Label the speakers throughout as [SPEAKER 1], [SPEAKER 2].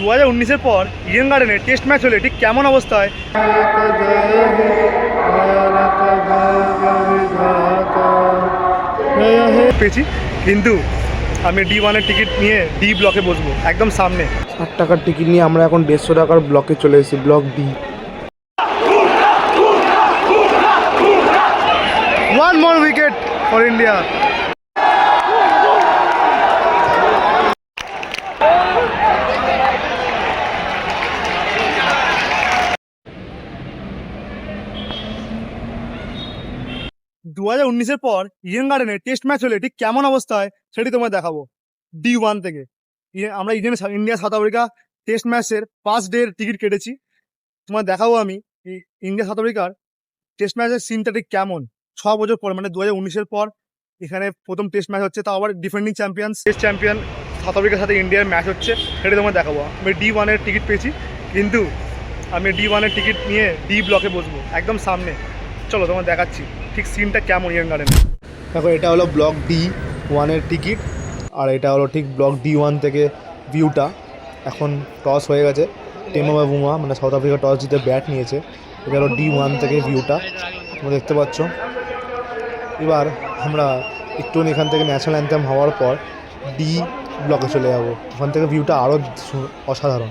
[SPEAKER 1] দু হাজার উনিশের পর ইডেন গার্ডেনে টেস্ট ম্যাচ হলে ঠিক কেমন অবস্থায়? পেয়েছি কিন্তু আমি ডি ওয়ানের টিকিট নিয়ে ডি ব্লকে বসবো একদম সামনে।
[SPEAKER 2] ষাট টাকার টিকিট নিয়ে আমরা এখন দেড়শো টাকার ব্লকে চলে এসেছি block D.
[SPEAKER 1] One more wicket for India দু হাজার উনিশের পর ইডেন গার্ডেনে টেস্ট ম্যাচ হলে ঠিক কেমন অবস্থায় সেটি তোমায় দেখাবো। ডি ওয়ান থেকে। ইয়ে- আমরা Eden India South Africa test ম্যাচের ফার্স্ট ডে টিকিট কেটেছি। তোমায় দেখাবো আমি ইন্ডিয়া সাউথ আফ্রিকার টেস্ট ম্যাচের সিনটা ঠিক কেমন। ছ বছর পর মানে দু হাজার উনিশের পর এখানে প্রথম টেস্ট ম্যাচ হচ্ছে, তাও আবার defending champion test champion South আফ্রিকার সাথে ইন্ডিয়ার ম্যাচ হচ্ছে, সেটা তোমায় দেখাবো। আমি ডি ওয়ানের টিকিট পেয়েছি, কিন্তু আমি ডি ওয়ানের টিকিট নিয়ে ডি ব্লকে বসবো, একদম সামনে। চলো তোমায় দেখাচ্ছি, ঠিক সিনটা কেমন ইডেন গার্ডেন
[SPEAKER 2] দেখো, এটা হলো ব্লক ডি ওয়ানের টিকিট আর এটা হলো ঠিক ব্লক ডি ওয়ান থেকে ভিউটা এখন টস হয়ে গেছে টেমো বা বুমা মানে সাউথ আফ্রিকা টস জিতে ব্যাট নিয়েছে। এটা হলো ডি ওয়ান থেকে ভিউটা তোমরা দেখতে পাচ্ছ। এবার আমরা একটু এখান থেকে ন্যাশনাল অ্যান্থেম হওয়ার পর ডি ব্লকে চলে যাব। ওখান থেকে ভিউটা আরও অসাধারণ।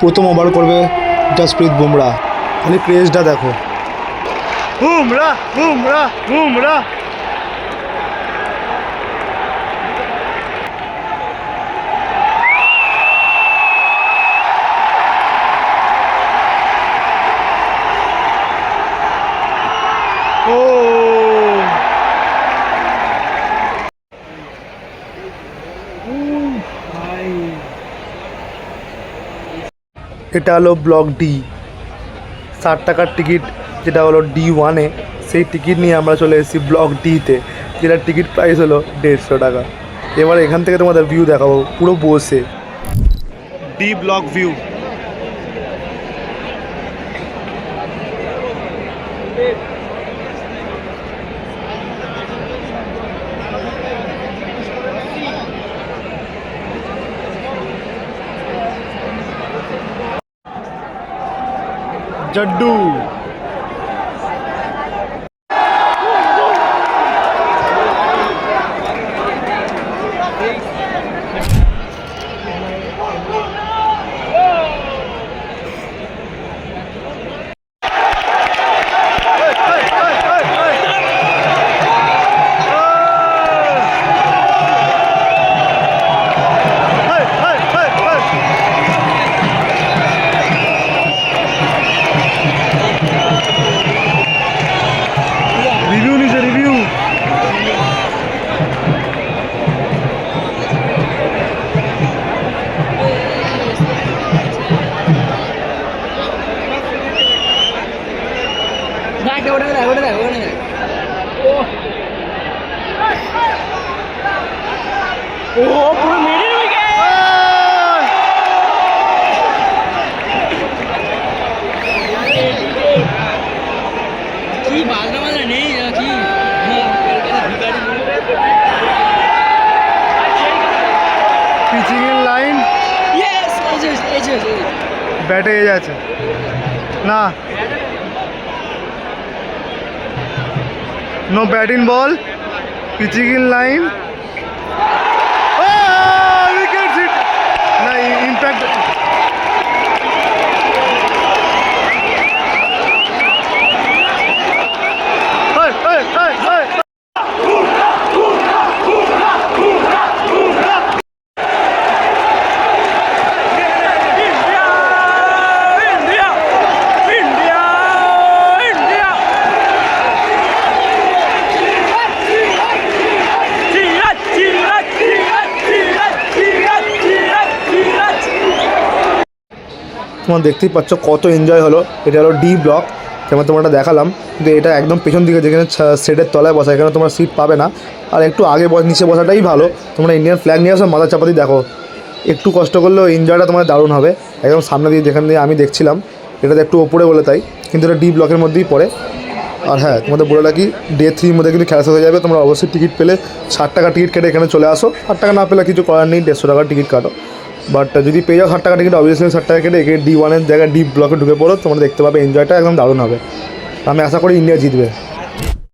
[SPEAKER 2] প্রথম ওভার করবে জসপ্রীত বুমরা। খালি ক্রেজটা দেখো।
[SPEAKER 1] বুমরা বুমরা বুমরা।
[SPEAKER 2] এটা হলো ব্লক ডি। ষাট টাকার টিকিট, যেটা হলো ডি ওয়ানে। সেই টিকিট নিয়ে আমরা চলে এসেছি ব্লক ডিতে, যেটার টিকিট প্রাইস হলো দেড়শো টাকা। এবার এখান থেকে তোমাদের ভিউ দেখাবো, পুরো বসে।
[SPEAKER 1] D block view Jaddu.
[SPEAKER 3] দেখ ওটা দেখ ওটা দেখ ওটা দেখ ও ও পুরো মেরে উইকেট কি বাজনা বাজনা নেই কি
[SPEAKER 1] পিচিং এর লাইন
[SPEAKER 3] ইয়েস এজেস এজেস
[SPEAKER 1] ব্যাটে এ যাচ্ছে না no batting ball pitching in line wicket hit না ইম্প্যাক্ট
[SPEAKER 2] তোমার দেখতেই পাচ্ছ কত এনজয় হলো। এটা হলো ডি ব্লক যেমন তোমারটা দেখালাম। কিন্তু এটা একদম পেছন দিকে যেখানে সেটের তলায় বসা, এখানে তোমার সিট পাবে না। আর একটু আগে নিচে বসাটাই ভালো। তোমরা ইন্ডিয়ান ফ্ল্যাগ নিয়ে আসো, মাথা চাপাতি দেখো। একটু কষ্ট করলেও এনজয়টা তোমার দারুণ হবে। একদম সামনে দিয়ে যেখান দিয়ে আমি দেখছিলাম, এটাতে একটু ওপরে বলে তাই। কিন্তু এটা ডি ব্লকের মধ্যেই পড়ে। আর হ্যাঁ তোমাদের বলে রাখি ডে থ্রির মধ্যে কিন্তু খেলা শেষ হয়ে যাবে। তোমরা অবশ্যই টিকিট পেলে, ষাট টাকা টিকিট কেটে এখানে চলে আসো। ষাট টাকা না পেলে কিছু করার নেই, দেড়শো টাকার টিকিট কাটো। বাট যদি পেয়ে যাও ষাট টাকা টিকিট অবভিয়াসলি ষাট টাকা কেটে ডি ওয়ানের জায়গায় ডি ব্লকে ঢুকে পড়ো, তোমরা দেখতে পাবে এনজয়টা একদম দারুণ হবে। আমি আশা করি ইন্ডিয়া জিতবে।